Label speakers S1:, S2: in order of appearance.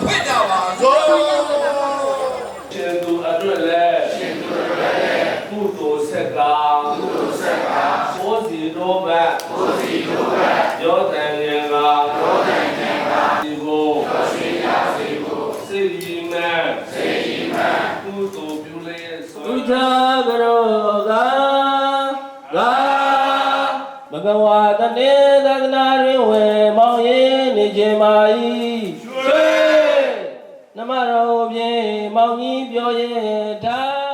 S1: ဖွင့်ကြပါ
S2: စ
S1: ို့
S2: ရှင်သူအတွက်လည်းရှင်သူအတွက်လည်းကုသိုလ်ဆက်ကကုသိုလ်ဆက်ကဘိုးစီတို့ဘက်ဘိုးစီတို့ဘက်ရောတန်ရင်ကရောတန်ရင်ကဒီကိုရောစီရာစီကိုစေရီမန်စေရီမန်ကုသိုလ်ပြုလျက်ဆိုဒုထာကရောသာသာဘဂဝါတနေသဒ္ဒနာတွင်ဝေမောင်ရင်းနေခြင်းမာ၏ ကိုပြင်မောင်ကြီးပြောရဲ့ထား